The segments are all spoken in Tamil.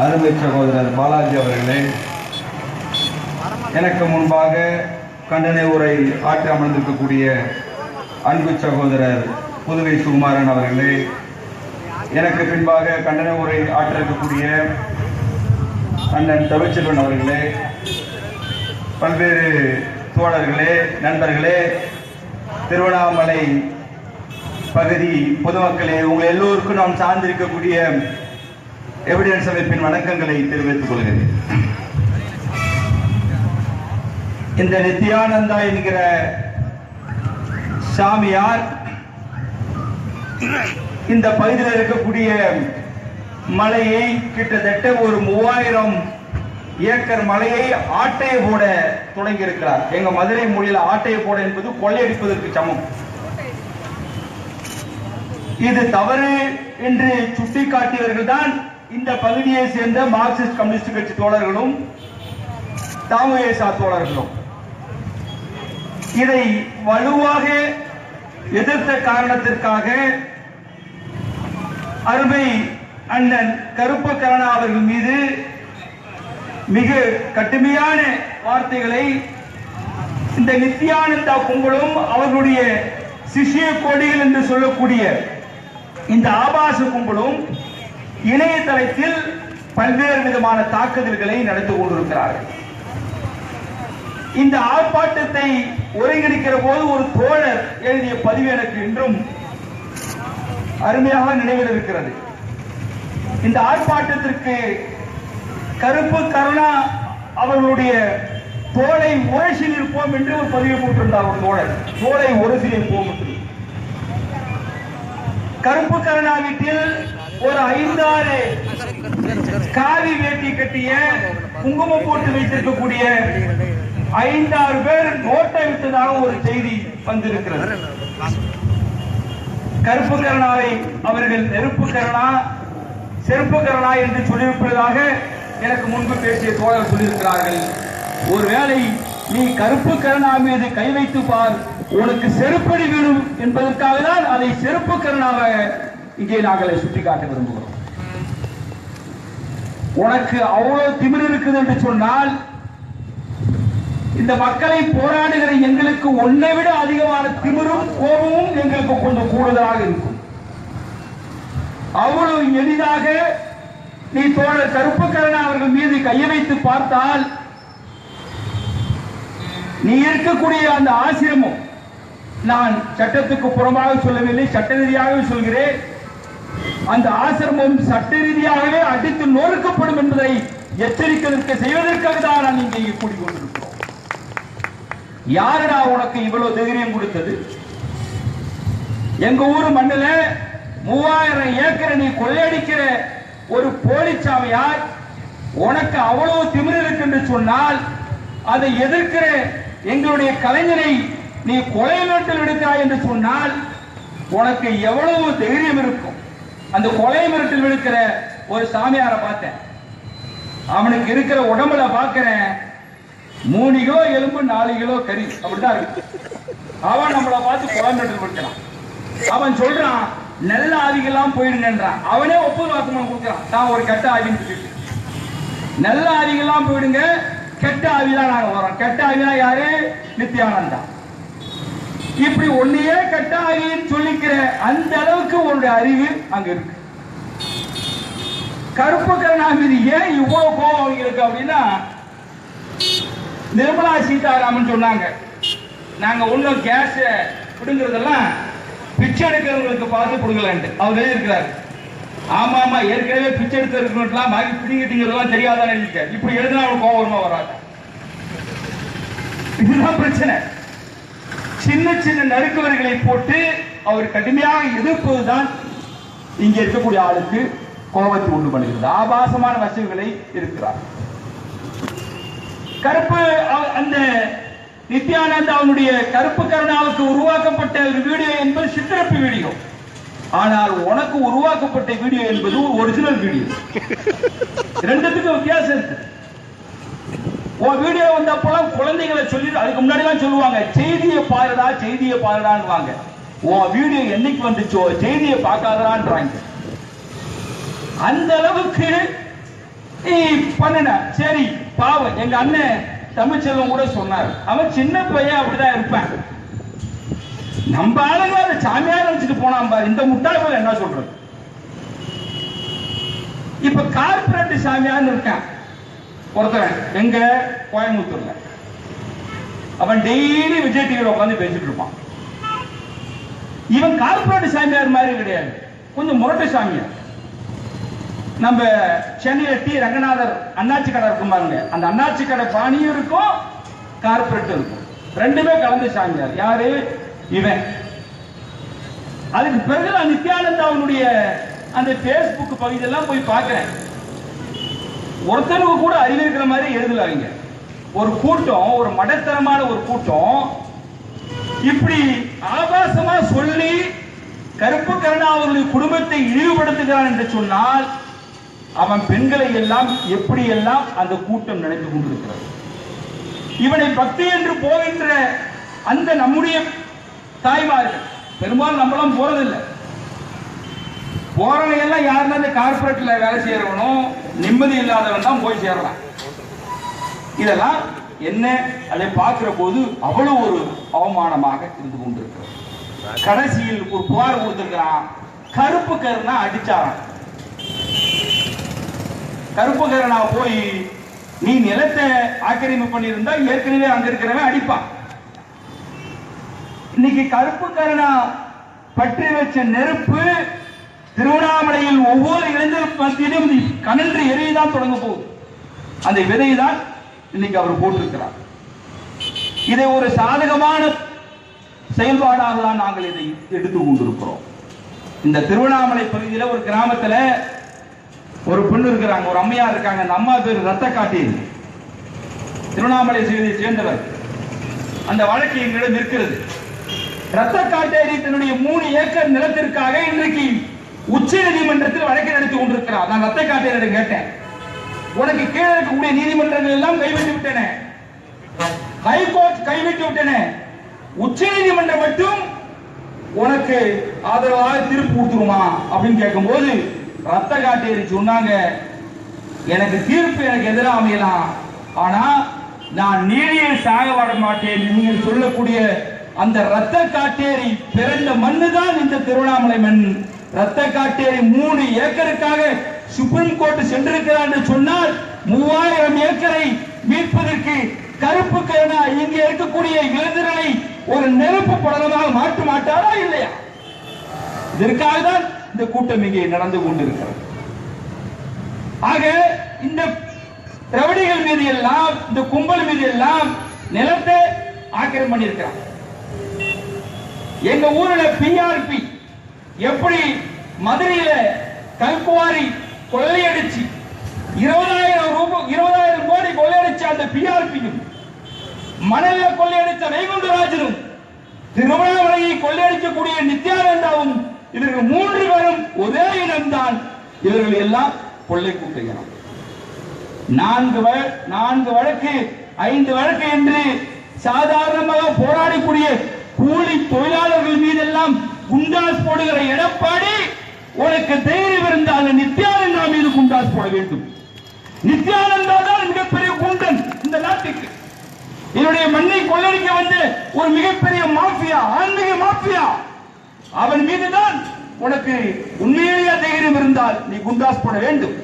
அருமை சகோதரர் பாலாஜி அவர்களே எனக்கு முன்பாக கண்டன உரை ஆற்றி அமர்ந்திருக்கக்கூடிய அன்பு சகோதரர் புதுவை சுகுமாரன் அவர்களே எனக்கு பின்பாக கண்டன உரை ஆற்றிருக்கக்கூடிய அண்ணன் தமிழ்ச்செல்வன் அவர்களே பல்வேறு தோழர்களே நண்பர்களே திருவண்ணாமலை பகுதி பொதுமக்களே உங்கள் எல்லோருக்கும் நாம் சார்ந்திருக்கக்கூடிய எவிடன்ஸ் அமைப்பின் வணக்கங்களை தெரிவித்துக் கொள்கிறேன். இந்த நித்யானந்தா என்கிற சாமியார் இந்த பகுதியில் இருக்கக்கூடிய மலையை கிட்டத்தட்ட ஒரு மூவாயிரம் ஏக்கர் மலையை ஆட்டையை போட தொடங்கி இருக்கிறார் எங்க மதுரை மொழியில் ஆட்டையை போட என்பது கொள்ளையடிப்பதற்கு சமம். இது தவறு என்று சுட்டிக்காட்டியவர்கள் தான் இந்த பகுதியை சேர்ந்த மார்க்சிஸ்ட் கம்யூனிஸ்ட் கட்சி தோழர்களும் தாமுயேசா தோழர்களும் இதை வலுவாக எதிர்த்த காரணத்திற்காக அருமை அண்ணன் கருப்பு கருணா அவர்கள் மீது மிக கடுமையான வார்த்தைகளை இந்த நித்யானந்தா கும்பலும் அவர்களுடைய சிஷ்ய கோடிகள் என்று சொல்லக்கூடிய இந்த ஆபாச கும்பலும் இணையதளத்தில் பல்வேறு விதமான தாக்குதல்களை நடத்தி கொண்டிருக்கிறார்கள். இந்த ஆர்ப்பாட்டத்தை ஒருங்கிணைக்கிற போது ஒரு தோழர் எழுதிய பதிவு எனக்கு இன்றும் அருமையாக நினைவில் இருக்கிறது இந்த ஆர்ப்பாட்டத்திற்கு கருப்பு கருணா அவர்களுடைய தோலை உரசில் இருப்போம் என்று ஒரு பதிவு போட்டிருந்தார் ஒரு தோழர். தோலை உரசில் இருப்போம் என்று. கருப்பு கருணா வீட்டில் ஒரு ஐந்தாறு காவி வேட்டி கட்டிய குங்குமம் போட்டு வைத்திருக்கக்கூடிய ஐந்தாறு பேர் நோட்டை விட்டதாக ஒரு செய்தி வந்திருக்கிறது. கருப்பு கருணாவை அவர்கள் நெருப்பு கருணா செருப்பு கருணா என்று சொல்லியிருப்பதாக எனக்கு முன்பு பேசிய தோழர் சொல்லியிருக்கிறார்கள். ஒருவேளை நீ கருப்பு கருணா மீது கை வைத்து பார் உனக்கு செருப்படி விழும் என்பதற்காக தான் அதை செருப்பு கருணாக இங்கே நாங்கள் சுட்டிக்காட்ட விரும்புகிறோம். உனக்கு அவ்வளவு திமிர் இருக்குது என்று சொன்னால் இந்த மக்களை போராடுகிற எங்களுக்கு ஒன்றை விட அதிகமான திமிரும் கோபமும் எங்களுக்கு கொஞ்சம் கூடுதலாக இருக்கும். அவ்வளவு எளிதாக நீ தோழர் கருப்பு அவர்கள் மீது கையை வைத்து பார்த்தால் நீ இருக்கக்கூடிய அந்த ஆசிரமம் நான் சட்டத்துக்கு புறமாக சொல்லவில்லை சட்ட ரீதியாகவே சொல்கிறேன் அந்த ஆசிரமம் சட்ட ரீதியாகவே அடித்து நொறுக்கப்படும் என்பதை எச்சரிக்கிறதுக்கு செய்வதற்காக தான் நான் இங்கே கூடிக்கொண்டிருக்கிறோம். யாருடா உனக்கு இவ்வளவு தைரியம் கொடுத்தது? எங்க ஊர் மண்ணில் மூவாயிரம் ஏக்கரை நீ கொள்ளையடிக்கிற ஒரு போலிச்சாமியார் உனக்கு அவ்வளவு திமிர் இருக்கு என்று சொன்னால் அதை எதிர்க்கிற எங்களுடைய கலைஞரை நீ கொலை மிரட்டல் எடுக்கிறாய் என்று சொன்னால் உனக்கு எவ்வளவு தைரியம் இருக்கும்? அந்த கொலை மிரட்டில் விழுக்கிற ஒரு சாமியார பார்த்தேன். அவனுக்கு இருக்கிற உடம்புல பாக்குறேன் மூணு கிலோ எலும்பு நாலு கிலோ கறி. அப்படிதான் இருக்கு. அவன் நம்மள பார்த்து கொலை மிரட்டல் விடுக்கிறான். அவன் சொல்றான் நல்ல ஆவிகள்லாம் போயிடுங்கன்றான். அவனே ஒப்புதல் வாக்குமூலம் கொடுக்குறான். தான் ஒரு கெட்ட ஆவின்னு சொல்லிட்டு. நல்ல ஆவிகள்லாம் போயிடுங்க கெட்ட ஆவிதான் நாங்க வரோம் கெட்ட ஆவினா யாரு? நித்யானந்தா இப்படி ஒன்னையே கட்டாயின்னு சொல்லிக்கிற அந்த அளவுக்கு உன்னுடைய அறிவு அங்க இருக்கு. கருப்பு கருணா மீது ஏன் இவ்வளவு கோபம் அவங்களுக்கு அப்படின்னா நிர்மலா சீதாராமன் சொன்னாங்க நாங்க ஒண்ணும் கேஸ் பிடுங்கிறதெல்லாம் பிச்சை எடுக்கிறவங்களுக்கு பார்த்து கொடுக்கலான்ட்டு அவர் எழுதியிருக்கிறார். ஆமா ஆமா ஏற்கனவே பிச்சை எடுக்கிறவங்களுக்குலாம் வாங்கி பிடிங்கிட்டீங்கிறதெல்லாம் தெரியாதான் எழுதிட்டார் இப்படி எழுதினா அவருக்கு கோபமா வருமா வராது? இதுதான் பிரச்சனை. சின்ன சின்ன நறுக்குவர்களை போட்டு அவர் கடுமையாக எதிர்ப்பதுதான் இங்க இருக்கக்கூடிய ஆளுக்கு கோபத்தை உண்டு பண்ணுகிறது. ஆபாசமான வசதிகளை இருக்கிறார். கருப்பு அந்த நித்யானந்த் அவனுடைய கருப்பு கருணாவுக்கு உருவாக்கப்பட்ட ஒரு வீடியோ என்பது சித்திரப்பு வீடியோ. ஆனால் உனக்கு உருவாக்கப்பட்ட வீடியோ என்பது ஒரிஜினல் வீடியோ. ரெண்டுத்துக்கும் வித்தியாசம் இருக்கு. உன் வீடியோ வந்தப்போலாம் குழந்தைகளை சொல்லி அதுக்கு முன்னாடி எல்லாம் சொல்லுவாங்க செய்தியை பாருடா செய்தியை பாருடான்னுவாங்க. உன் வீடியோ என்னைக்கு வந்துச்சோ செய்தியை பார்க்காதடான்றாங்க. அந்த அளவுக்கு நீ பண்ணுன. சரி பாவம். எங்க அண்ணன் தமிழ்ச்செல்வம் கூட சொன்னார் அவன் சின்ன பையன் அப்படிதான் இருப்பான். நம்ம ஆளுங்க அதை சாமியார் நினைச்சிட்டு போனான் பாரு. இந்த முட்டாள் என்ன சொல்றது? இப்ப கார்பரேட் சாமியார்னு இருக்கான். ஒருத்தன் எங்க? கோயம்புத்தூர்ல. அவன் டெய்லி விஜய் டிவியில் உட்காந்து பேசிட்டு இருப்பான். இவன் கார்பரேட் சாமியார் மாதிரி கிடையாது. கொஞ்சம் முரட்டு சாமியார். நம்ம சென்னையில டி. ரங்கநாதர் அண்ணாச்சி கடை இருக்கும் பாருங்க. அந்த அண்ணாச்சி கடை பாணியும் இருக்கும் கார்பரேட் இருக்கும். ரெண்டுமே கலந்து சாமியார். யாரு? இவன். அதுக்கு பிறகு நான் நித்யானந்தா அவனுடைய அந்த பேஸ்புக் பகுதியெல்லாம் போய் பார்க்கிறேன். ஒருத்தருக்கு கூட அறிவு இருக்கிற மாதிரி எழுதலாங்க ஒரு கூட்டம் ஒரு மடத்தனமான ஒரு கூட்டம் இப்படி ஆபாசமா சொல்லி கருப்பு கருணா அவர்களுடைய குடும்பத்தை இழிவுபடுத்துகிறான் என்று சொன்னால் அவன் பெண்களை எல்லாம் எப்படி எல்லாம் அந்த கூட்டம் நினைத்து கொண்டிருக்கிறது. இவனை பக்தி என்று போகின்ற அந்த நம்முடைய தாய்மார்கள் பெரும்பாலும் நம்மளாம் போறதில்லை. போறவங்க எல்லாம் யாருன்னா இந்த கார்பரேட்ல வேலை செய்யறவனும் நிம்மதி இல்லாதவன் தான் போய் சேரலாம். இதெல்லாம் என்ன அதை பார்க்கிற போது அவ்வளவு ஒரு அவமானமாக இருந்து கொண்டிருக்கிறது. கடைசியில் ஒரு புகார் கொடுத்திருக்கிறான். கருப்பு கருணா அடிச்சாராம். கருப்பு கருணா போய் நீ நிலத்தை ஆக்கிரமிப்பு பண்ணியிருந்தா ஏற்கனவே அங்க இருக்கிறவன் அடிப்பான். இன்னைக்கு கருப்பு கருணா பற்றி வச்ச நெருப்பு திருவண்ணாமலையில் ஒவ்வொரு இளைஞர் மத்தியிலும் கனன்று எரியதான் தொடங்க போகுது. அந்த விதை தான் இன்னைக்கு அவர் போட்டிருக்கிறார். இதை ஒரு சாதகமான செயல்பாடாக தான் நாங்கள் இதை எடுத்து கொண்டிருக்கிறோம். இந்த திருவண்ணாமலை பகுதியில ஒரு கிராமத்துல ஒரு பொண்ணு இருக்கிறாங்க ஒரு அம்மையா இருக்காங்க அந்த அம்மா பேர் ரத்த காட்டியது திருவண்ணாமலை செய்தியை சேர்ந்தவர். அந்த வழக்கு எங்களிடம் இருக்கிறது. ரத்த காட்டேரி தன்னுடைய மூணு ஏக்கர் நிலத்திற்காக இன்றைக்கு உச்ச நீதிமன்றத்தில் வழக்கு நடத்தி கொண்டிருக்கிறார். நான் ரத்த காட்டேரியிடம் கேட்டேன். உனக்கு கீழே இருக்கக்கூடிய நீதிமன்றங்கள் எல்லாம் கைவிட்டு விட்டன. ஹைகோர்ட் கைவிட்டு விட்டன. உச்ச நீதிமன்றம் மட்டும் உனக்கு ஆதரவாக தீர்ப்பு கொடுத்துருமா? அப்படின்னு கேட்கும்போது ரத்த காட்டேரி சொன்னாங்க. எனக்கு தீர்ப்பு எனக்கு எதிராக அமையலாம். ஆனா நான் நீதியை சாக வர மாட்டேன் நீங்கள் சொல்லக்கூடிய அந்த ரத்த காட்டேரி பிறந்த மண்ணு தான் இந்த திருவண்ணாமலை மண். ரத்த காட்டேரி மூணு ஏக்கருக்காக சுப்ரீம் கோர்ட் சென்றிருக்கிறார் என்று சொன்னால் மூவாயிரம் ஏக்கரை மீட்பதற்கு கருப்பு கருணா இங்கே இருக்கக்கூடிய இளைஞர்களை ஒரு நெருப்பு படலமாக மாற்ற மாட்டாரா இல்லையா? இதற்காக தான் இந்த கூட்டம் இங்கே நடந்து கொண்டிருக்கிறது. ஆக இந்த திரவிடிகள் மீது எல்லாம் இந்த கும்பல் மீது எல்லாம் நிலத்தை ஆக்கிரம் பண்ணியிருக்கிறார். எங்க ஊர்ல பிஆர்பி எப்படி மதுரையில கல்குவாரி கொள்ளையடிச்சு இருபதாயிரம் ரூபாய் இருபதாயிரம் கோடி கொள்ளையடிச்ச அந்த பிஆர்பியும் மணல்ல கொள்ளையடித்த வைகுண்டராஜனும் திருவண்ணாமலையை கொள்ளையடிக்கக்கூடிய நித்யானந்தாவும் இவர்கள் மூன்று பேரும் ஒரே இனம்தான். இவர்கள் எல்லாம் கொள்ளை கூட்டுகிறார் நான்கு வழ- நான்கு வழக்கு ஐந்து வழக்கு என்று சாதாரணமாக போராடக்கூடிய கூலி தொழிலாளர்கள் மீதெல்லாம் குண்டாஸ் போடுகிற எடப்பாடி உனக்கு தைரியம் இருந்தால் நித்யானந்தா மீது குண்டாஸ் போட வேண்டும். நித்யானந்தா தான் மிகப்பெரிய குண்டன் இந்த நாட்டுக்கு. என்னுடைய மண்ணை கொள்ளடிக்க வந்து ஒரு மிகப்பெரிய மாஃபியா ஆன்மீக மாஃபியா அவன் மீதுதான் உனக்கு உண்மையிலேயே தைரியம் இருந்தால் நீ குண்டாஸ் போட வேண்டும்.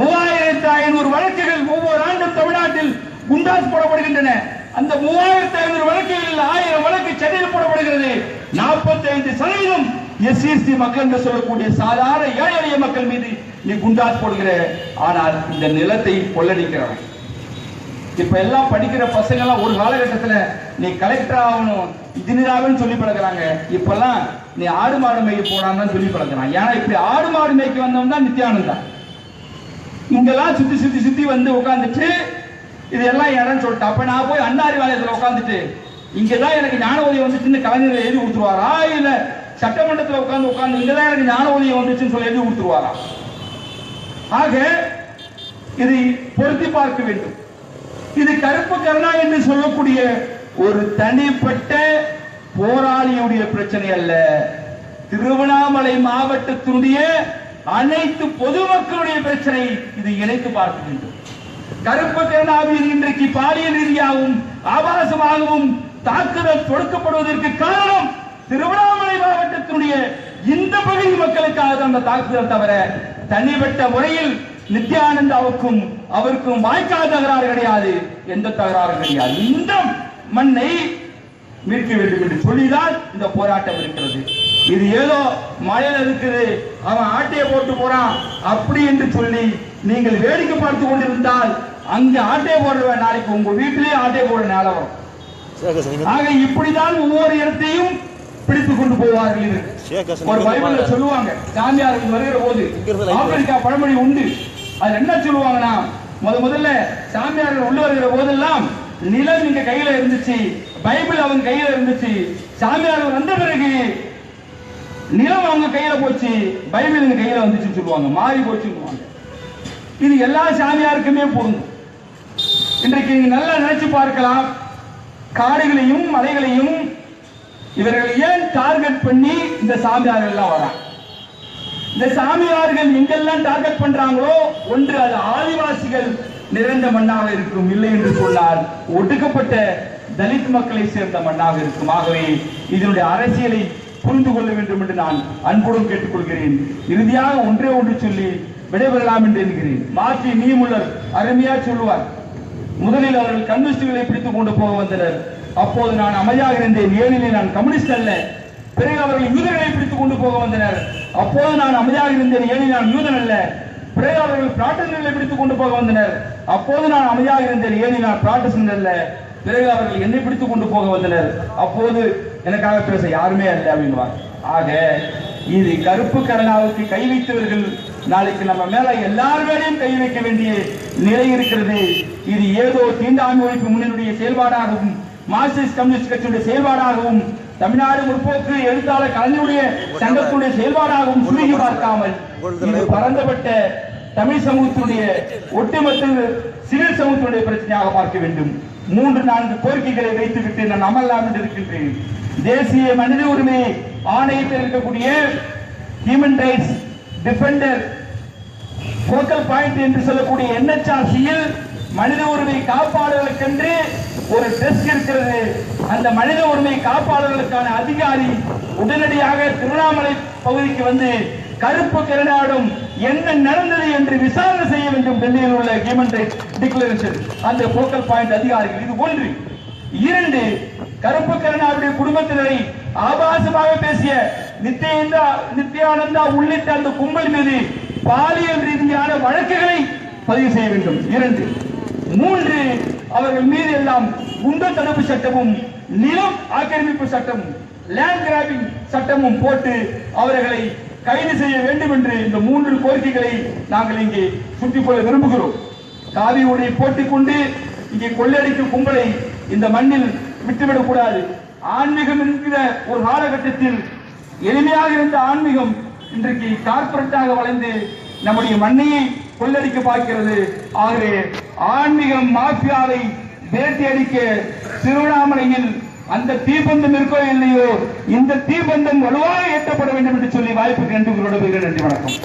மூவாயிரத்து ஐநூறு வழக்குகள் ஒவ்வொரு ஆண்டும் தமிழ்நாட்டில் குண்டாஸ் போடப்படுகின்றன. அந்த மூவாயிரத்தி ஐநூறு வழக்குகளில் ஆயிரம் வழக்கு சென்னையில் போடப்படுகிறது. நாற்பத்தி ஐந்து சதவீதம் எஸ்சிஎஸ்டி மக்கள் என்று சொல்லக்கூடிய சாதாரண ஏழை எளிய மக்கள் மீது நீ குண்டாஸ் போடுகிற. ஆனால் இந்த நிலத்தை கொள்ளடிக்கிறவன். இப்ப எல்லாம் படிக்கிற பசங்க எல்லாம் ஒரு காலகட்டத்துல நீ கலெக்டர் ஆகணும் இன்ஜினியர் சொல்லி பழகுறாங்க. இப்பெல்லாம் நீ ஆடு மாடு மேய்க்க போனான்னு சொல்லி பழகிறான். ஏன்னா இப்படி ஆடு மாடு மேய்க்க வந்தவன் தான் நித்யானந்தா. இங்கெல்லாம் சுத்தி சுத்தி சுத்தி வந்து உட்காந்துட்டு இதெல்லாம் இடம்னு சொல்லிட்டு. அப்ப நான் போய் அண்ணா அறிவாலயத்துல உட்காந்துட்டு இங்கதான் எனக்கு ஞான உதவி வந்துச்சுன்னு கலைஞர் எழுதி கொடுத்துருவாரா? இல்ல சட்டமன்றத்தில் உட்கார்ந்து உட்கார்ந்து இங்கதான் எனக்கு ஞான உதயம் வந்துச்சுன்னு சொல்லி எழுதி கொடுத்துருவாரா? ஆக இதை பொருத்தி பார்க்க வேண்டும். இது கருப்பு கருணா என்று சொல்லக்கூடிய ஒரு தனிப்பட்ட போராளியுடைய பிரச்சனை அல்ல. திருவண்ணாமலை மாவட்டத்தினுடைய அனைத்து பொதுமக்களுடைய பிரச்சனை இது இணைத்து பார்க்க வேண்டும். கருப்பு கருணாவில் இன்றைக்கு பாலியல் ரீதியாகவும் ஆபாசமாகவும் தாக்குதல் தொடுக்கப்படுவதற்கு காரணம் திருவண்ணாமலை மாவட்டத்தினுடைய இந்த பகுதி மக்களுக்காக தான் அந்த தாக்குதல் தவிர தனிப்பட்ட முறையில் நித்யானந்தாவுக்கும் அவருக்கும் வாய்க்கால் தகராறு கிடையாது. எந்த தகராறு கிடையாது. இந்த மண்ணை மீட்க வேண்டும் என்று சொல்லிதான் இந்த போராட்டம் இருக்கிறது. இது ஏதோ மழையில இருக்குது. அவன் ஆட்டையை போட்டு போறான். அப்படி என்று சொல்லி நீங்கள் வேடிக்கை பார்த்து கொண்டிருந்தால் அங்க ஆட்டையை போடுற நாளைக்கு உங்க வீட்டிலேயே ஆட்டையை போடுற நேரம் வரும். ஆக இப்படிதான் ஒவ்வொரு இடத்தையும் பிடித்துக் கொண்டு போவார்கள் இது. ஒரு பைபிள்ல சொல்லுவாங்க சாமியாருக்கு வருகிற போது ஆப்பிரிக்கா பழமொழி உண்டு. அது என்ன சொல்லுவாங்கன்னா முத முதல்ல சாமியார்கள் உள்ள வருகிற போதெல்லாம் நிலம் இங்க கையில இருந்துச்சு பைபிள் அவங்க கையில இருந்துச்சு சாமியார்கள் வந்த பிறகு நிலம் அவங்க கையில போச்சு பைபிள் எங்க கையில வந்துச்சுன்னு சொல்லுவாங்க மாறி போச்சுன்னு இது எல்லா சாமியாருக்குமே பொருந்தும். இன்றைக்கு நீங்க நல்லா நினைச்சு பார்க்கலாம். காடுகளையும் மலைகளையும் இவர்கள் ஏன் டார்கெட் பண்ணி இந்த சாமியார்கள் எல்லாம் வராங்க? இந்த சாமியார்கள் எங்கெல்லாம் டார்கெட் பண்றாங்களோ ஒன்று அது ஆதிவாசிகள் நிறைந்த மண்ணாக இருக்கும். இல்லை என்று சொன்னால் ஒடுக்கப்பட்ட தலித் மக்களை சேர்ந்த மண்ணாக இருக்கும். ஆகவே இதனுடைய அரசியலை புரிந்து கொள்ள வேண்டும் என்று நான் அன்புடன் கேட்டுக்கொள்கிறேன். இறுதியாக ஒன்றே ஒன்று சொல்லி விடைபெறலாம் என்று என்கிறேன் மாற்றி நீமுள்ளர் அருமையா சொல்லுவார். முதலில் அவர்கள் கம்யூனிஸ்டுகளை பிடித்துக் கொண்டு போக வந்தனர். அப்போது நான் அமைதியாக இருந்தேன். ஏனெனில் நான் கம்யூனிஸ்ட் அல்ல. பிறகு அவர்கள் யூதர்களை பிடித்துக் கொண்டு போக வந்தனர். அப்போது நான் அமைதியாக இருந்தேன். ஏனெனில் நான் யூதன் அல்ல. பிறகு அவர்கள் பிராட்டஸ்டன்ட்களை பிடித்துக் கொண்டு போக வந்தனர். அப்போது நான் அமைதியாக இருந்தேன். ஏனெனில் நான் பிராட்டஸ்டன்ட் அல்ல. பிறகு அவர்கள் என்னை பிடித்துக் கொண்டு போக வந்தனர். அப்போது எனக்காக பேச யாருமே அல்ல அப்படின்வார். ஆக இது கருப்பு கரணாவுக்கு கை வைத்தவர்கள் நாளைக்கு நம்ம மேல எல்லார் மேலேயும் கை வைக்க வேண்டிய நிலை இருக்கிறது. இது ஏதோ தீண்டாமை ஒழிப்பு முன்னணியுடைய செயல்பாடாகவும் மார்க்சிஸ்ட் கம்யூனிஸ்ட் கட்சியுடைய செயல்பாடாகவும் தமிழ்நாடு முற்போக்கு எழுத்தாளர் கலைஞருடைய சங்கத்துடைய செயல்பாடாகவும் சுருகி பார்க்காமல் இது பரந்தப்பட்ட தமிழ் சமூகத்துடைய ஒட்டுமொத்த சிவில் சமூகத்துடைய பிரச்சனையாக பார்க்க வேண்டும். மூன்று நான்கு கோரிக்கைகளை வைத்துவிட்டு நான் அமல்லாம் என்று இருக்கின்றேன். தேசிய மனித உரிமை ஆணையத்தில் இருக்கக்கூடிய human rights defender focal point என்று சொல்லக்கூடிய என்எச்ஆர்சியில் மனித உரிமை காப்பாளர்களுக்கென்று ஒரு டெஸ்க் இருக்கிறது. அந்த மனித உரிமை காப்பாளர்களுக்கான அதிகாரி உடனடியாக திருவண்ணாமலை பகுதிக்கு வந்து கருப்பு கிரணாடும் என்ன நடந்தது என்று விசாரணை செய்ய வேண்டும் டெல்லியில் உள்ள ஹியூமன் ரைட்ஸ் டிக்ளரேஷன் அந்த போக்கல் பாயிண்ட் அதிகாரிகள் இது ஒன்று. இரண்டு கருப்பு கருணாவுடைய குடும்பத்தினரை ஆபாசமாக பேசிய நித்யானந்தா நித்யானந்தா உள்ளிட்ட அந்த கும்பல் மீது பாலியல் ரீதியான வழக்குகளை பதிவு செய்ய வேண்டும். இரண்டு மூன்று அவர்கள் மீது எல்லாம் குண்டர் தடுப்பு சட்டமும் நிலம் ஆக்கிரமிப்பு சட்டமும் லேண்ட் கிராபிங் சட்டமும் போட்டு அவர்களை கைது செய்ய வேண்டும் என்று இந்த மூன்று கோரிக்கைகளை நாங்கள் இங்கே சுட்டிக் கொள்ள விரும்புகிறோம். காவி உடை போட்டுக் கொண்டு இங்கே கொள்ளையடிக்கும் கும்பலை இந்த மண்ணில் விட்டுவிடக் கூடாது ஆன்மீகம் என்கிற ஒரு காலகட்டத்தில் எளிமையாக இருந்த ஆன்மீகம் இன்றைக்கு கார்பரேட்டாக வளர்ந்து நம்முடைய மண்ணையை கொள்ளடிக்க பார்க்கிறது. ஆகவே ஆன்மீகம் மாஃபியாவை வேட்டையடிக்க திருவண்ணாமலையில் அந்த தீபந்தம் இருக்கோ இல்லையோ இந்த தீபந்தம் வலுவாக ஏற்றப்பட வேண்டும் என்று சொல்லி வாய்ப்புக்கு நன்றி நன்றி வணக்கம்.